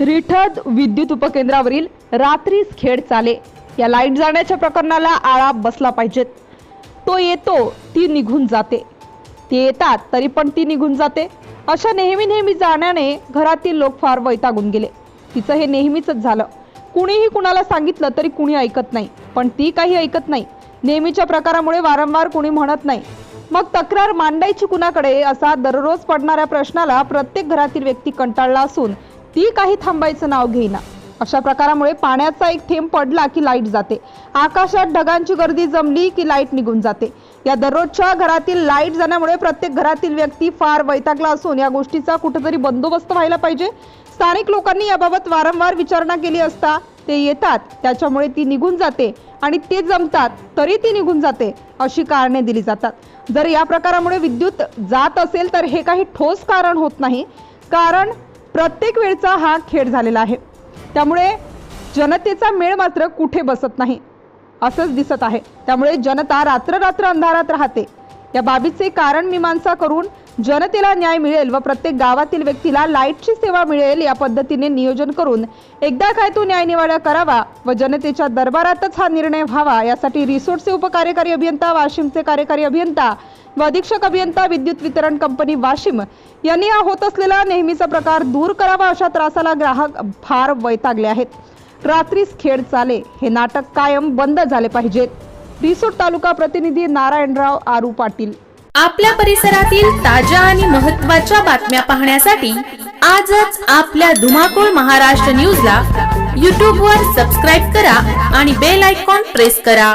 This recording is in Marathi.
रिठद विद्युत उपकेंद्रावरील रात्रीच खेड चाले. या लाइट जाण्याच्या प्रकरणाला आळा बसला पाहिजेत. तो येतो ती निघून जाते. ते येतात तरी पण ती निघून जाते. अशा नेहमी नेहमी जाण्याने घरातील लोक फार वैतागून गेले. तिचं हे नेहमीच झालं. कुणीही कुणाला सांगितलं तरी कुणी ऐकत नाही. पण ती काही ऐकत नाही. नेहमीच्या प्रकारामुळे वारंवार कुणी म्हणत नाही. मग तक्रार मांडायची कुणाकडे असा दररोज पडणाऱ्या प्रश्नाला प्रत्येक घरातील व्यक्ती कंटाळला असून ती काही थांबायचं नाव घेईना. अशा प्रकारामुळे पाण्याचा एक थेंब पडला की लाइट जाते. आकाशात ढगांची गर्दी जमली की लाइट निघून जाते. या दररोजच्या घरातील लाइट जाण्यामुळे प्रत्येक घरातील व्यक्ती फार वैतागला असून या गोष्टीचा कुठेतरी बंदोबस्त व्हायला पाहिजे. स्थानिक लोकांनी याबाबत वारंवार विचारणा केली असता ते येतात. त्याच्यामुळे ती निघून जाते आणि ते जमतात तरी ती निघून जाते अशी कारणे दिली जातात. जर या प्रकारामुळे विद्युत जात असेल तर हे काही ठोस कारण होत नाही. कारण प्रत्येक वेळचा हा खेळ झालेला आहे. त्यामुळे जनतेचा मेळ मात्र कुठे बसत नाही असंच दिसत आहे. त्यामुळे जनता रात्ररात्र अंधारात राहते. या बाबीचे कारण मीमांसा करून जनतेला न्याय मिळेल व प्रत्येक गावातील व्यक्तीला लाईटची सेवा मिळेल या पद्धतीने नियोजन करून एकदा काय तो न्याय निवाडा करावा व जनतेच्या दरबारातच हा निर्णय व्हावा यासाठी रिसोर्टचे उपकार्यकारी अभियंता वाशिमचे कार्यकारी अभियंता व अधीक्षक अभियंता विद्युत वितरण कंपनी वाशिम यांनी हा होत असलेला नेहमीचा प्रकार दूर करावा अशा त्रासाला ग्राहक फार वैतागले आहेत. रात्रीस खेळ चाले हे नाटक कायम बंद झाले पाहिजेत रिसोड तालुका प्रतिनिधी नारायणराव आरू पाटील. आपल्या परिसरातील ताज्या आणि महत्त्वाच्या बातम्या पाहण्यासाठी आजच आपल्या धुमाकूळ महाराष्ट्र न्यूजला यूट्यूबवर सबस्क्राईब करा आणि बेल आयकॉन प्रेस करा.